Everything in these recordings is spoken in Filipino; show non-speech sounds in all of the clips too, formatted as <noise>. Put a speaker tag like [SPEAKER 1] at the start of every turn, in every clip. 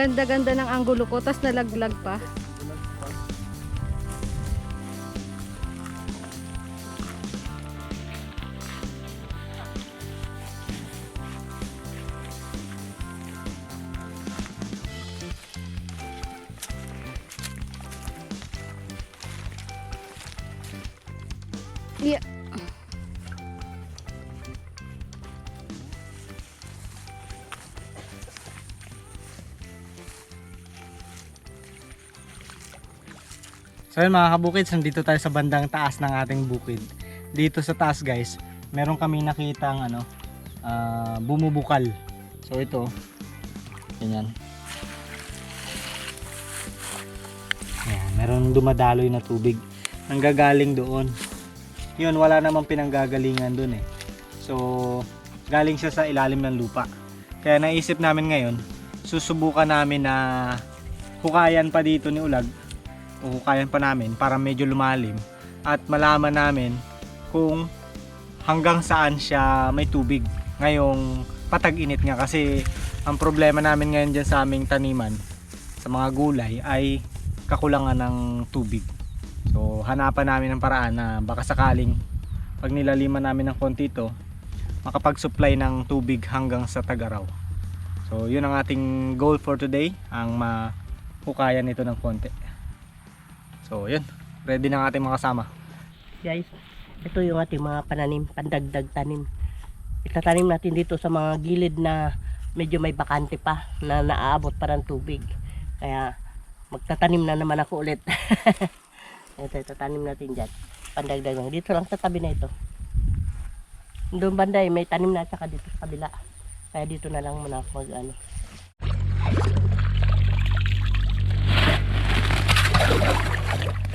[SPEAKER 1] ganda-ganda ng anggulo ko, tas nalaglag pa. Yeah.
[SPEAKER 2] So yun mga kabukids, nandito tayo sa bandang taas ng ating bukid. Dito sa taas guys, meron kami nakitang ano, ah, bumubukal. So ito, ganyan. Ayan, meron dumadaloy na tubig. Nanggagaling doon. Yun, wala namang pinanggagalingan doon eh. So, galing siya sa ilalim ng lupa. Kaya naisip namin ngayon, susubukan namin na hukayan pa dito ni Ulag uhukayan pa namin para medyo lumalim at malaman namin kung hanggang saan siya may tubig ngayong patag-init nga. Kasi ang problema namin ngayon dyan sa aming taniman sa mga gulay ay kakulangan ng tubig. So hanapan namin ng paraan na baka sakaling pag nilaliman namin ng konti ito makapag-supply ng tubig hanggang sa tag-araw. So yun ang ating goal for today ang mahukayan ito ng konti So, yun. Ready na ang ating mga kasama.
[SPEAKER 3] Guys, ito yung ating mga pananim, pandagdag tanim. Itatanim natin dito sa mga gilid na medyo may bakante pa na naaabot pa ng tubig. Kaya magtatanim na naman ako ulit. <laughs> ito, itatanim natin dyan. Pandagdag lang. Dito lang sa tabi na ito. Doon banda eh, may tanim na saka dito sa kabila. Kaya dito na lang muna ako mag ano.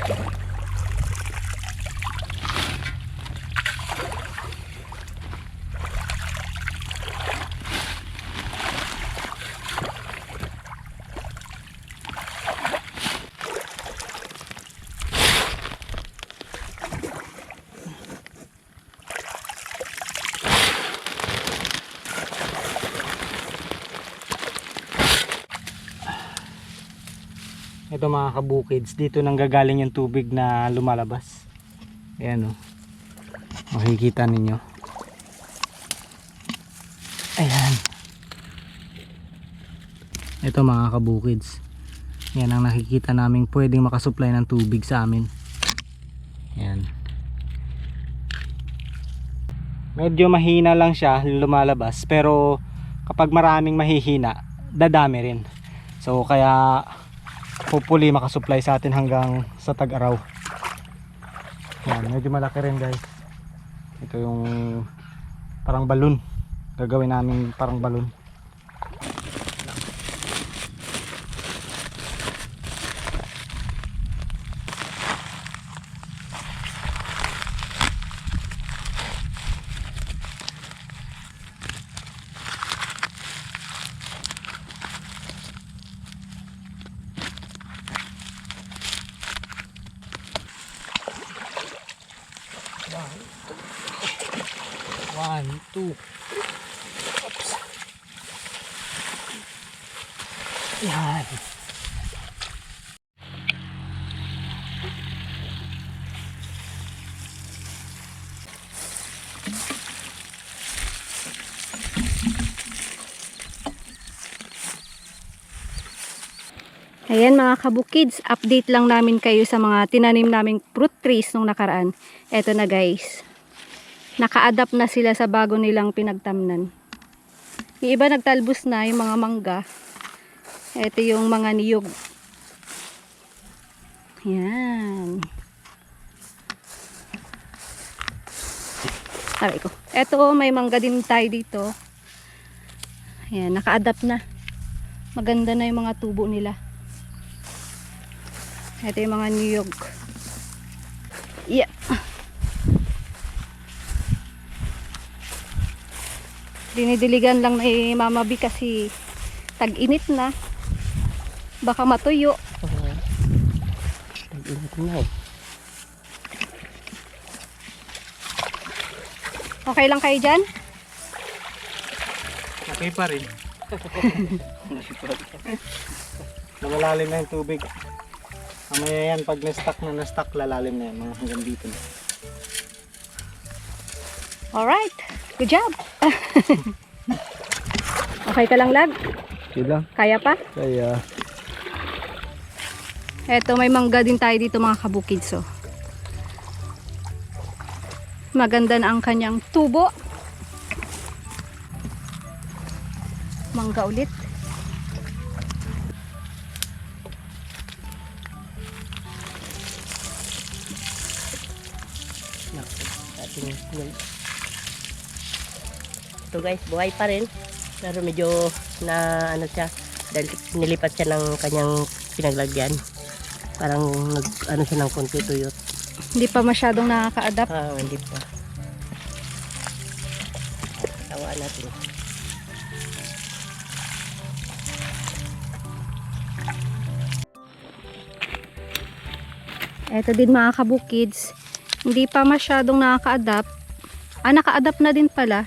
[SPEAKER 3] Thank you.
[SPEAKER 2] Ito mga kabukids, dito nang gagaling yung tubig na lumalabas. Ayan o. Makikita ninyo. Ayan. Ito mga kabukids. Yan ang nakikita namin pwedeng makasupply ng tubig sa amin. Ayan. Medyo mahina lang siya lumalabas pero kapag maraming mahihina, dadami rin. So kaya hopefully makasupply sa atin hanggang sa tag-araw. Yan, medyo malaki rin guys. Ito yung parang balon. Gagawin namin parang balon. One, two. Oops. Yan.
[SPEAKER 1] Ayan mga kabukids, update lang namin kayo sa mga tinanim naming fruit trees nung nakaraan. Eto na guys. Naka-adapt na sila sa bago nilang pinagtamnan. Yung iba nagtalbos na, yung mga mangga. Ito yung mga niyog. Yan. Sabi ko. Eto, may mangga din tayo dito. Yan, naka-adapt na. Maganda na yung mga tubo nila. Ito yung mga niyog. Yeah. Dinidiligan lang ni Mama B kasi tag-init na. Baka matuyo. Okay lang kayo dyan?
[SPEAKER 2] Okay pa rin. <laughs> Lumalalim na yung tubig. Mamaya yan, pag na-stuck na na-stuck, lalalim na yan. Mga hanggang dito na.
[SPEAKER 1] Alright. Good job. <laughs> okay ka lang, Lag?
[SPEAKER 2] Sila?
[SPEAKER 1] Kaya pa?
[SPEAKER 2] Kaya...
[SPEAKER 1] Eto, may mangga din tayo dito mga kabukids. So. Maganda na ang kanyang tubo. Mangga ulit.
[SPEAKER 3] ating ito guys buhay pa rin pero medyo na ano siya dahil nilipat siya ng kanyang pinaglagyan parang nag ano siya ng konti tuyot
[SPEAKER 1] Hindi pa masyadong nakaka-adapt.
[SPEAKER 3] ah hindi pa tawaan natin
[SPEAKER 1] Eto din mga kabukids. Hindi pa masyadong nakaka-adapt. Ah, naka-adapt na din pala.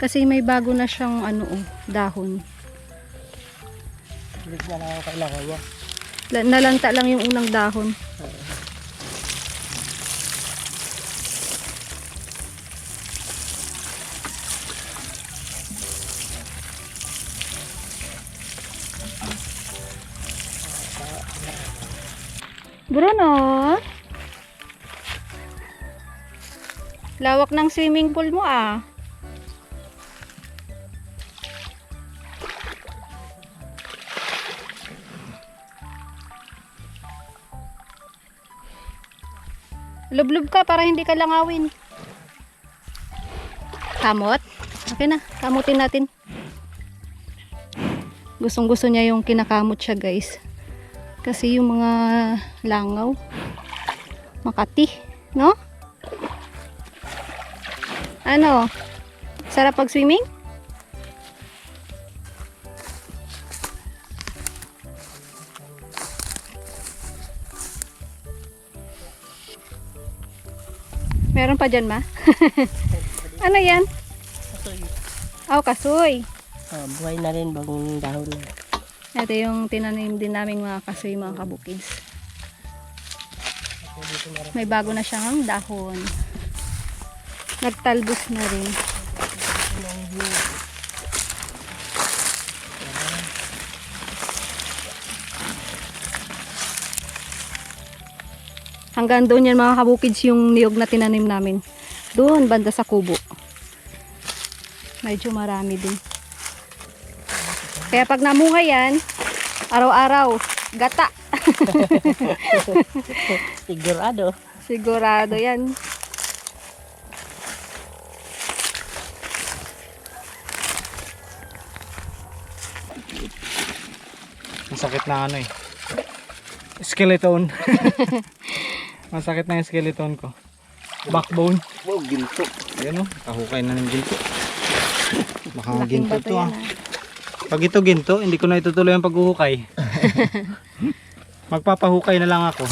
[SPEAKER 1] Kasi may bago na siyang ano, oh, dahon.
[SPEAKER 3] ulit na lang ang kailangan niya
[SPEAKER 1] Nalanta lang yung unang dahon. Bruno? Lawak ng swimming pool mo ah. Lublob ka para hindi ka langawin. Kamot? Okay na, kamutin natin. Gustong gusto niya yung kinakamot siya guys. Kasi yung mga langaw, makati, no? Ano? Sarap pag swimming? Meron pa dyan ma? <laughs> ano yan?
[SPEAKER 3] kasoy
[SPEAKER 1] Oh, kasoy.
[SPEAKER 3] ah, buhay na rin bagong dahon
[SPEAKER 1] Ito yung tinanim din namin mga kasoy mga kabukids. May bago na siyang dahon. Nagtalbos na rin. Hanggang doon yan mga kabukids yung niyog na tinanim namin. Doon, banda sa kubo. Medyo marami din. Kaya pag namunga yan, araw-araw, gata. <laughs>
[SPEAKER 3] sigurado
[SPEAKER 1] Sigurado yan.
[SPEAKER 2] Masakit na ano eh. Skeleton. <laughs> Masakit na yung skeleton ko. Backbone.
[SPEAKER 3] wow ginto
[SPEAKER 2] Ayan o, kahukay na ng ginto. Baka
[SPEAKER 1] Laking
[SPEAKER 2] ginto to ah.
[SPEAKER 1] ah.
[SPEAKER 2] Pag ito ginto, hindi ko na itutuloy ang paghuhukay. <laughs> Magpapahukay na lang ako.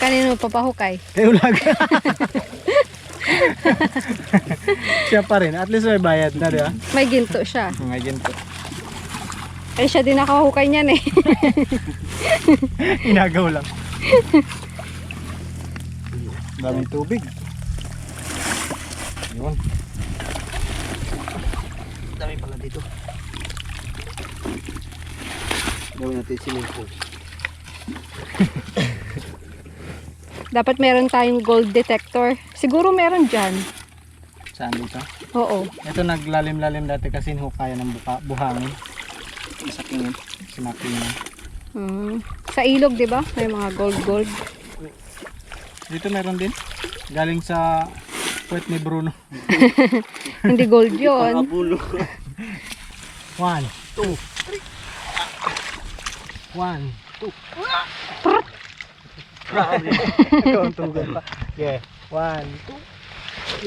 [SPEAKER 1] Kanino papahukay?
[SPEAKER 2] Kay Ulag. <laughs> Siya pa rin. At least may bayad na, di ba?
[SPEAKER 1] May ginto siya.
[SPEAKER 2] Mga ginto.
[SPEAKER 1] Ay siya din nakahukay niyan eh. <laughs>
[SPEAKER 2] Inagaw lang. Daming tubig. Yun.
[SPEAKER 3] dami pala dito gawin natin swimming pool <laughs>
[SPEAKER 1] Dapat meron tayong gold detector. Siguro meron dyan.
[SPEAKER 2] Saan dito?
[SPEAKER 1] Oo.
[SPEAKER 2] Ito naglalim-lalim dati kasi hukaya ng buka, buhangin.
[SPEAKER 3] sa tingin
[SPEAKER 2] Sinaking na.
[SPEAKER 1] Mm. Sa ilog, di ba? May mga gold-gold.
[SPEAKER 2] Dito meron din. Galing sa puwet ni Bruno. <laughs>
[SPEAKER 1] Hindi gold yun.
[SPEAKER 3] bulo
[SPEAKER 2] One, two, three. One, two.
[SPEAKER 3] grabe <laughs>
[SPEAKER 2] Ikaw ang tugan pa. Yeah. One, two.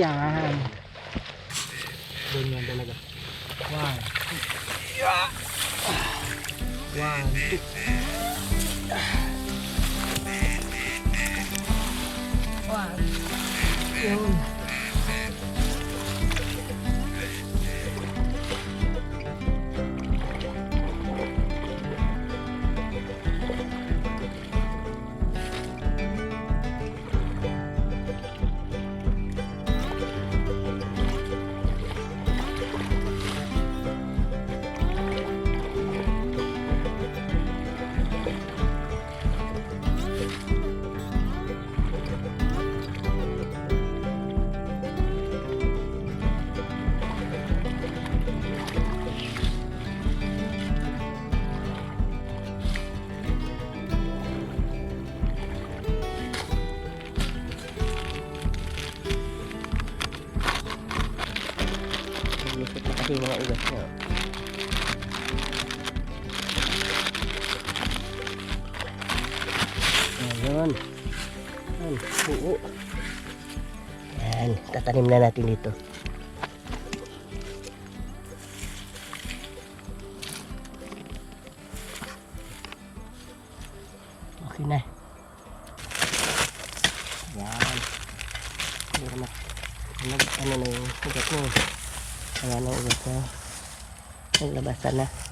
[SPEAKER 2] Yan. Ganyan talaga. One, two. One, two. One. Yun.
[SPEAKER 3] Buo. Yan, tatanim na natin dito. Okay na. Yan. Pero mat nag, ano na yung ugat mo. Wala na ugat na. Naglabasan na.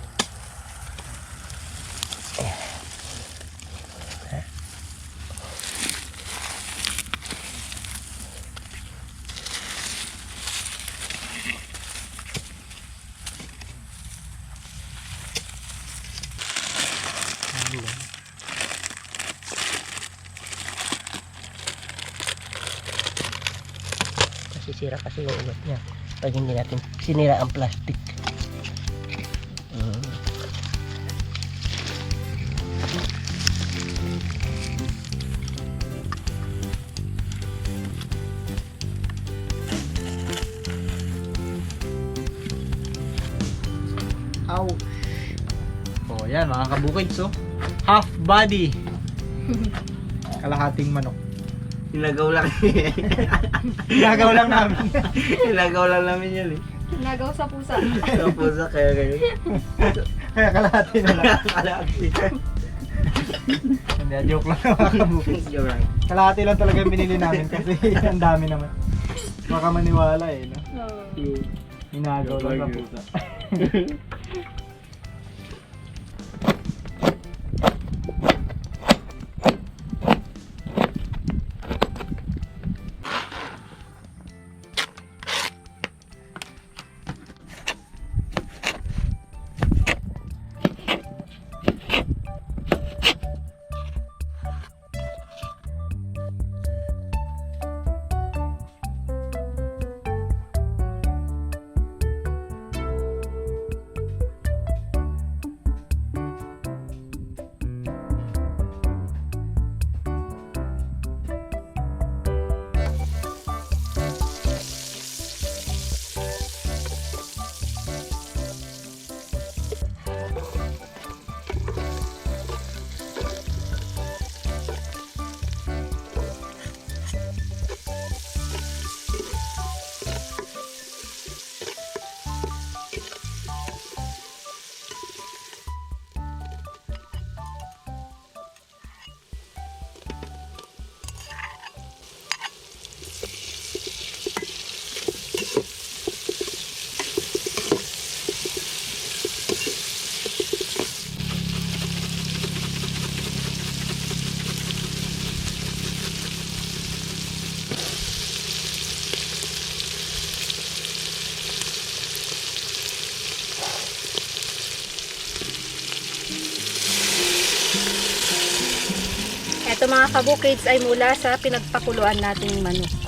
[SPEAKER 3] Masisira kasi yung ugat niya pag hindi natin sinira ang plastic. Mm.
[SPEAKER 2] Ow. Oh, yan mga kabukids oh. Half body. <laughs> Kalahating manok.
[SPEAKER 3] Ilagaw lang.
[SPEAKER 2] Gagaw lang namin.
[SPEAKER 3] Ilagaw lang namin yan eh.
[SPEAKER 1] Nagaw sa pusa.
[SPEAKER 3] Sa kaya ganyan.
[SPEAKER 2] Kaya kalahati na lang.
[SPEAKER 3] Kalahati.
[SPEAKER 2] Hindi, joke lang mga kabukids. <laughs>
[SPEAKER 3] You're right.
[SPEAKER 2] Kalahati lang talaga yung binili namin kasi <laughs> ang dami naman. Baka maniwala eh, no? Hinagaw lang na pusa. <laughs>
[SPEAKER 1] mga kabukids ay mula sa pinagpakuluan nating manok.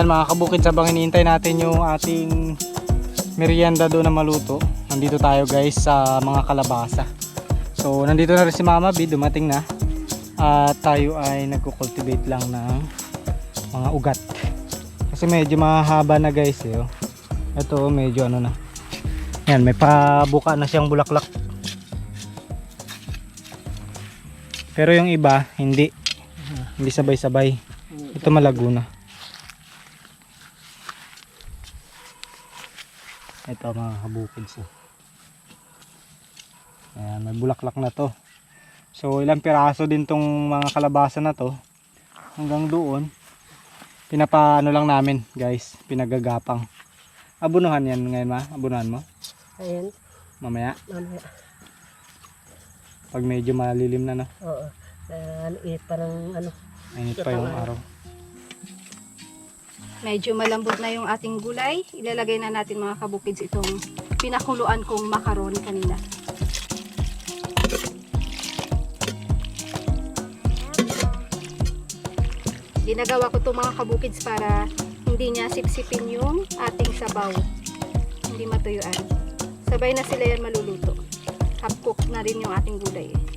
[SPEAKER 2] Ayan mga kabukid, sabang hinihintay natin yung ating merienda doon na maluto. Nandito tayo guys sa mga kalabasa. So nandito na rin si Mama B, dumating na. At tayo ay nagko-cultivate lang ng mga ugat. Kasi medyo mahaba na guys eh. oh. Ito medyo ano na. Yan, may pabuka na siyang bulaklak. Pero yung iba, hindi. Hindi sabay-sabay. Ito malago na. Ito mga kabukids. oh. Ayan, may bulaklak na to. So ilang piraso din tong mga kalabasa na to. Hanggang doon. Pinapaano lang namin guys. Pinagagapang. Abunuhan yan ngayon ma? Abunuhan mo?
[SPEAKER 3] Ayan,
[SPEAKER 2] Mamaya.
[SPEAKER 3] mamaya.
[SPEAKER 2] Pag medyo malilim na no.
[SPEAKER 3] Oo. Uh, eh, parang ano,
[SPEAKER 2] Mainit pa yung araw.
[SPEAKER 1] Medyo malambot na yung ating gulay. Ilalagay na natin mga kabukids itong pinakuluan kong macaroni kanina. Ginagawa ko itong mga kabukids para hindi niya sipsipin yung ating sabaw. Hindi matuyuan. Sabay na sila yan maluluto. Half cooked na rin yung ating gulay. eh.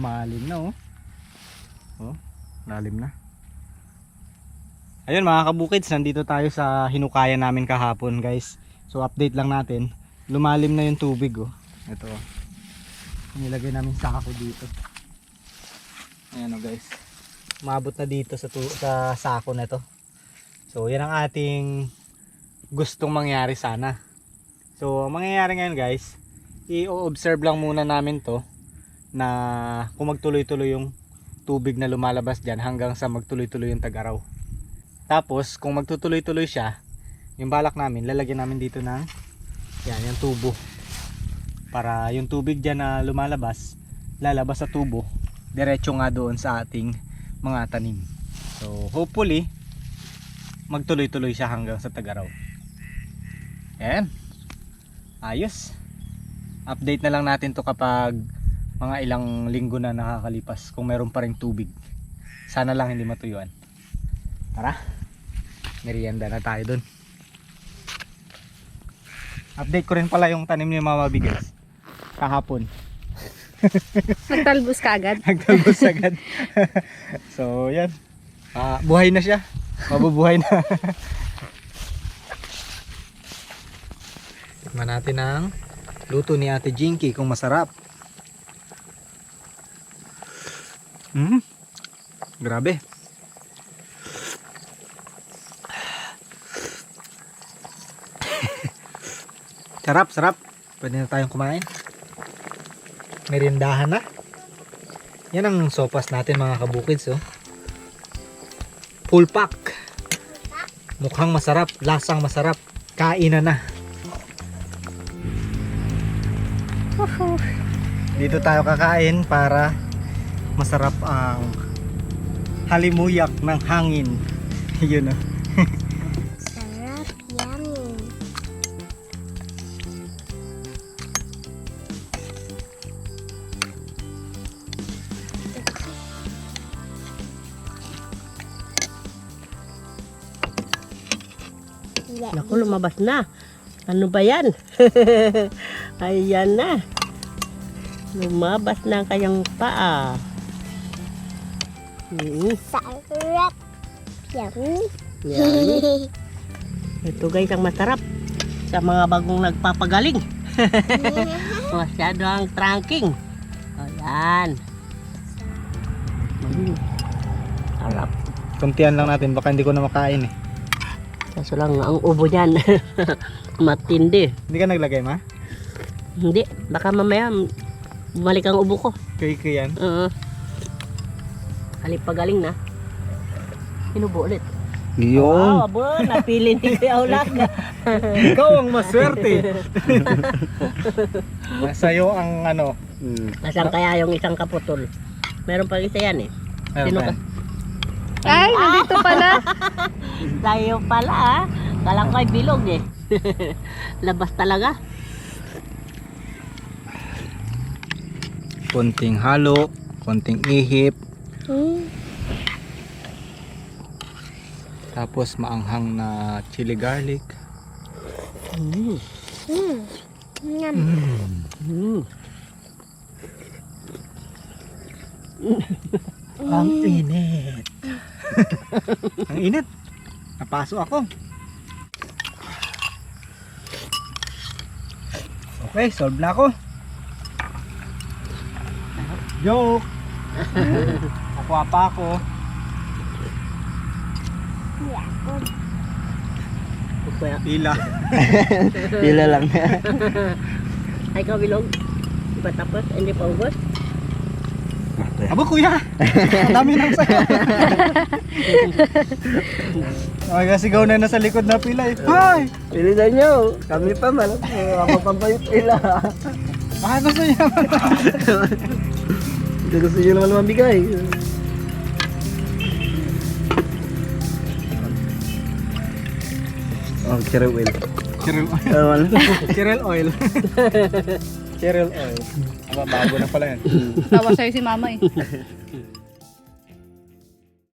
[SPEAKER 2] Lumalim na oh. Oh, lalim na. Ayun mga kabukids, nandito tayo sa hinukaya namin kahapon guys. So update lang natin. Lumalim na yung tubig oh. Ito oh. Nilagay namin sako dito. Ayan oh guys. Umabot na dito sa sa sako na to. So yan ang ating gustong mangyari sana. So ang mangyayari ngayon guys, i-observe lang muna namin to na kung magtuloy-tuloy yung tubig na lumalabas dyan hanggang sa magtuloy-tuloy yung tag-araw. Tapos, kung magtutuloy-tuloy siya, yung balak namin, lalagyan namin dito ng yan, yung tubo. Para yung tubig dyan na lumalabas, lalabas sa tubo, diretso nga doon sa ating mga tanim. So, hopefully, magtuloy-tuloy siya hanggang sa tag-araw. Yan. Ayos. Update na lang natin to kapag mga ilang linggo na nakakalipas kung meron pa ring tubig. Sana lang hindi matuyuan. Tara. Merienda na tayo dun. Update ko rin pala yung tanim ni Mama Bigas. Kahapon. <laughs>
[SPEAKER 1] Nagtalbos ka agad.
[SPEAKER 2] Nagtalbos agad. <laughs> so, yan. Ah, buhay na siya. Mabubuhay na. <laughs> Tikman natin ang luto ni Ate Jinky kung masarap. Hmm. Grabe. <laughs> sarap, sarap. Pwede na tayong kumain. Merindahan na. Yan ang sopas natin mga kabukids oh. Full pack. Mukhang masarap, lasang masarap. Kainan na. Dito tayo kakain para masarap ang halimuyak ng hangin. <laughs> Yun oh.
[SPEAKER 4] Sarap, yummy.
[SPEAKER 3] Naku, lumabas na. Ano ba yan? <laughs> Ayan na. Lumabas na ang kanyang paa. Mm,
[SPEAKER 4] Sarap, yummy.
[SPEAKER 3] yan. <laughs> Ito guys, ang masarap. Sa mga bagong nagpapagaling. <laughs> Masyado ang trunking. Ayan. Mm. Sarap.
[SPEAKER 2] Kuntian lang natin, baka hindi ko na makain eh.
[SPEAKER 3] Kaso lang, ang ubo niyan. <laughs> Matindi.
[SPEAKER 2] Hindi ka naglagay ma?
[SPEAKER 3] Hindi, baka mamaya bumalik ang ubo ko.
[SPEAKER 2] Kay yan.
[SPEAKER 3] Oo. Halipagaling na. Inubo ulit.
[SPEAKER 2] Yun.
[SPEAKER 3] Wow, abo, napili ni Kuya Ulag. <laughs>
[SPEAKER 2] Ikaw ang maswerte. <laughs> Sa'yo ang ano.
[SPEAKER 3] Nasaan kaya yung isang kaputol? Meron pa isa yan eh.
[SPEAKER 2] Meron
[SPEAKER 3] Sino
[SPEAKER 2] pa
[SPEAKER 3] ka?
[SPEAKER 2] yan.
[SPEAKER 1] Ay, nandito pala. <laughs>
[SPEAKER 3] Tayo pala ah. Kala ko ay bilog eh. Labas talaga.
[SPEAKER 2] Konting halo, konting ihip. Tapos maanghang na chili garlic.
[SPEAKER 3] Mm.
[SPEAKER 4] Mm. Yum.
[SPEAKER 3] Mm. Ang init. <laughs>
[SPEAKER 2] Ang init. Napaso ako. Okay, solve na ako. Joke! <laughs> Nakuha pa ako. Pila.
[SPEAKER 3] Pila <laughs> lang. <laughs> Ay, kabilog. Di ba tapos? Hindi pa ubos?
[SPEAKER 2] Abo kuya! Ang dami nang sayo. <laughs> Ay, sigaw na nasa likod na pila eh. Hi!
[SPEAKER 3] Pilihan nyo. Kami pa man. Ako pa pa yung pila.
[SPEAKER 2] Baka gusto niya.
[SPEAKER 3] Gusto nyo naman mabigay. Cherry oil.
[SPEAKER 2] Cheryl oil.
[SPEAKER 3] Tawal. <laughs>
[SPEAKER 2] Cheryl oil. <laughs> Cheryl oil. Aba, bago na pala yan.
[SPEAKER 1] Tawa sa'yo si mama eh. <laughs>